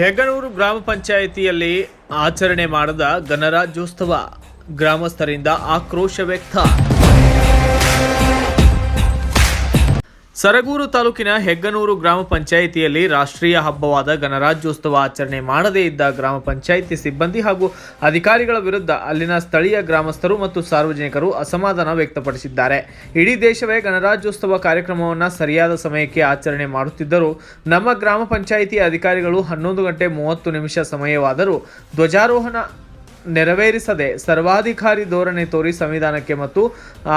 ಹೆಗ್ಗಣೂರು ಗ್ರಾಮ ಪಂಚಾಯಿತಿಯಲ್ಲಿ ಆಚರಣೆ ಮಾಡದ ಗಣರಾಜ್ಯೋತ್ಸವ ಗ್ರಾಮಸ್ಥರಿಂದ ಆಕ್ರೋಶ ವ್ಯಕ್ತ. ಸರಗೂರು ತಾಲೂಕಿನ ಹೆಗ್ಗನೂರು ಗ್ರಾಮ ಪಂಚಾಯಿತಿಯಲ್ಲಿ ರಾಷ್ಟ್ರೀಯ ಹಬ್ಬವಾದ ಗಣರಾಜ್ಯೋತ್ಸವ ಆಚರಣೆ ಮಾಡದೇ ಇದ್ದ ಗ್ರಾಮ ಪಂಚಾಯಿತಿ ಸಿಬ್ಬಂದಿ ಹಾಗೂ ಅಧಿಕಾರಿಗಳ ವಿರುದ್ಧ ಅಲ್ಲಿನ ಸ್ಥಳೀಯ ಗ್ರಾಮಸ್ಥರು ಮತ್ತು ಸಾರ್ವಜನಿಕರು ಅಸಮಾಧಾನ ವ್ಯಕ್ತಪಡಿಸಿದ್ದಾರೆ. ಇಡೀ ದೇಶವೇ ಗಣರಾಜ್ಯೋತ್ಸವ ಕಾರ್ಯಕ್ರಮವನ್ನು ಸರಿಯಾದ ಸಮಯಕ್ಕೆ ಆಚರಣೆ ಮಾಡುತ್ತಿದ್ದರೂ, ನಮ್ಮ ಗ್ರಾಮ ಪಂಚಾಯಿತಿ ಅಧಿಕಾರಿಗಳು ಹನ್ನೊಂದು ಗಂಟೆ ಮೂವತ್ತು ನಿಮಿಷ ಸಮಯವಾದರೂ ಧ್ವಜಾರೋಹಣ ನೆರವೇರಿಸದೆ ಸರ್ವಾಧಿಕಾರಿ ಧೋರಣೆ ತೋರಿ ಸಂವಿಧಾನಕ್ಕೆ ಮತ್ತು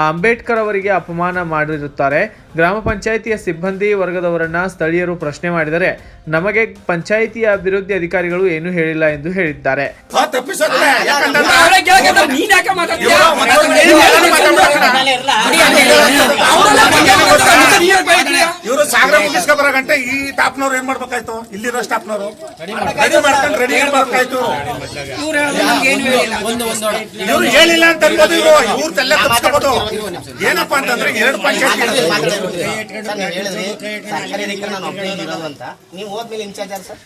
ಅಂಬೇಡ್ಕರ್ ಅವರಿಗೆ ಅಪಮಾನ ಮಾಡಿರುತ್ತಾರೆ. ಗ್ರಾಮ ಪಂಚಾಯಿತಿಯ ಸಿಬ್ಬಂದಿ ವರ್ಗದವರನ್ನ ಸ್ಥಳೀಯರು ಪ್ರಶ್ನೆ ಮಾಡಿದರೆ ನಮಗೆ ಪಂಚಾಯಿತಿಯ ಅಭಿವೃದ್ಧಿ ಅಧಿಕಾರಿಗಳು ಏನು ಹೇಳಿಲ್ಲ ಎಂದು ಹೇಳಿದ್ದಾರೆ? ಇವ್ರು ಸಾಗರ ಮುಗಿಸ್ಕೊ ಬರೋ ಗಂಟೆ ಈ ಸ್ಟಾಫ್ನವ್ರು ಏನ್ ಮಾಡ್ಬೇಕಾಯ್ತು ರೆಡಿ ಮಾಡ್ಕೊಂಡು ರೆಡಿ ಮಾಡ್ಬೇಕಾಯ್ತು? ಇವ್ರು ಹೇಳಿಲ್ಲ. ಇವ್ರು ಹೇಳಿಲ್ಲ ಅಂತ ಅನ್ಬೋದು ಇವರು. ಇವ್ರ ತಲೆ ತಪ್ಪಿಸ್ಕೋಬೋದು ಏನಪ್ಪಾ ಅಂತಂದ್ರೆ ಎರಡು ಪಂಚಾಯತ್ ಸರ್ ನೀವು ಹೇಳಿದ್ರಿ ಸರ್ಕಾರಿ ಅಧಿಕಾರಿ ನಾನು ಒಬ್ಬನೇ ಇರೋದು ಅಂತ. ನೀವು ಹೋದ್ಮೇಲೆ ಇನ್ಚಾರ್ಜ್ ಯಾರು ಸರ್?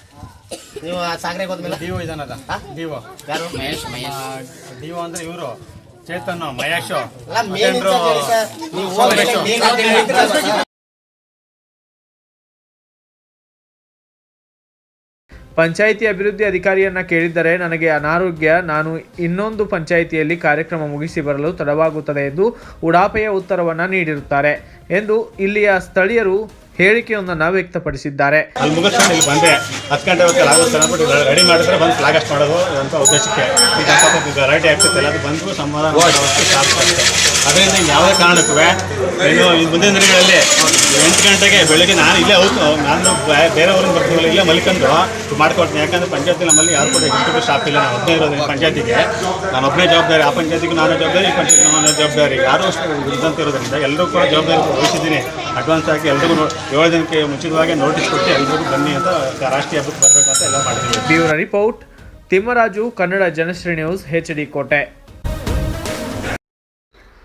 ನೀವು ಸಾಗರೆಗೆ ಹೋದ್ಮೇಲೆ? ಡಿಒ ಇದಾನದ ಹಾ? ಡಿಒ ಯಾರು? ಡಿಒ ಅಂದ್ರೆ ಇವರು. ಚೇತನ್ ಮಹೇಶ್. ಪಂಚಾಯಿತಿ ಅಭಿವೃದ್ಧಿ ಅಧಿಕಾರಿಯನ್ನು ಕೇಳಿದ್ದರೆ ನನಗೆ ಅನಾರೋಗ್ಯ ನಾನು ಇನ್ನೊಂದು ಪಂಚಾಯಿತಿಯಲ್ಲಿ ಕಾರ್ಯಕ್ರಮ ಮುಗಿಸಿ ಬರಲು ತಡವಾಗುತ್ತದೆ ಎಂದು ಉಡಾಪೆಯ ಉತ್ತರವನ್ನು ನೀಡಿರುತ್ತಾರೆ ಎಂದು ಇಲ್ಲಿಯ ಸ್ಥಳೀಯರು ಹೇಳಿಕೆಯೊಂದನ್ನು ವ್ಯಕ್ತಪಡಿಸಿದ್ದಾರೆ. ಅಲ್ಲಿ ಮುಗಿಸ್ಕೊಂಡು ಇಲ್ಲಿ ಬಂದೆ. ಹತ್ತು ಗಂಟೆ ಹೊತ್ತಿಗೆ ಆಗುತ್ತೆ ಅಂದ್ಬಿಟ್ಟು ರೆಡಿ ಮಾಡಿದ್ರೆ ಬಂದು ಫ್ಲಾಗ್ ಅಷ್ಟು ಮಾಡೋದು ಅಂತ ಉದ್ದೇಶಕ್ಕೆ. ಈಗ ಸ್ವಲ್ಪ ಗಲಾಟೆ ಆಗ್ತೈತೆ ಎಲ್ಲ ಅದು ಬಂದು ಸಮಾಧಾನ. ಅದರಿಂದ ಯಾವುದೇ ಕಾರಣಕ್ಕೂ ಇನ್ನು ಮುಂದಿನ ದಿನಗಳಲ್ಲಿ ಎಂಟು ಗಂಟೆಗೆ ಬೆಳಗ್ಗೆ ನಾನು ಇಲ್ಲೇ ಹೌದು ನಾನು ಬೇರೆ ಊರಿನ ಇಲ್ಲೇ ಮಲ್ಕೊಂಡು ಮಾಡ್ಕೊಡ್ತೀನಿ ಯಾಕಂದ್ರೆ ಪಂಚಾಯತಿ ನಮ್ಮಲ್ಲಿ ಯಾರು ಕೂಡ ಎಕ್ಸಿಕ್ಯೂಟಿವ್ ಸ್ಟಾಫ್ ಇಲ್ಲ. ನಾನು ಒಬ್ಬನೇ ಇರೋದು ಪಂಚಾಯತಿಗೆ. ನಾನು ಒಬ್ಬನೇ ಜವಾಬ್ದಾರಿ. ಆ ಪಂಚಾಯತಿಗೂ ನಾನು ಜವಾಬ್ದಾರಿ, ಈ ಪಂಚಾಯತಿಗೂ ನಾನು ಜವಾಬ್ದಾರಿ. ಯಾರು ಅಷ್ಟು ಇರೋದ್ರಿಂದ ಎಲ್ಲರೂ ಕೂಡ ಜವಾಬ್ದಾರಿ ವಹಿಸಿದ್ದೀನಿ. ಅಡ್ವಾನ್ಸ್ ಆಗಿ ಎಲ್ರಿಗೂ ಏಳು ದಿನಕ್ಕೆ ಮುಂಚಿತವಾಗಿ ನೋಟಿಸ್ ಕೊಟ್ಟು ಎಲ್ರಿಗೂ ಬನ್ನಿ ಅಂತ ರಾಷ್ಟ್ರೀಯ ಹಬ್ಬಕ್ಕೆ ಬರಬೇಕಂತ ಎಲ್ಲ ಮಾಡಿದ್ದೀವಿ. Bureau report. Thimmaraju, Kannada Janashri news H D Kote.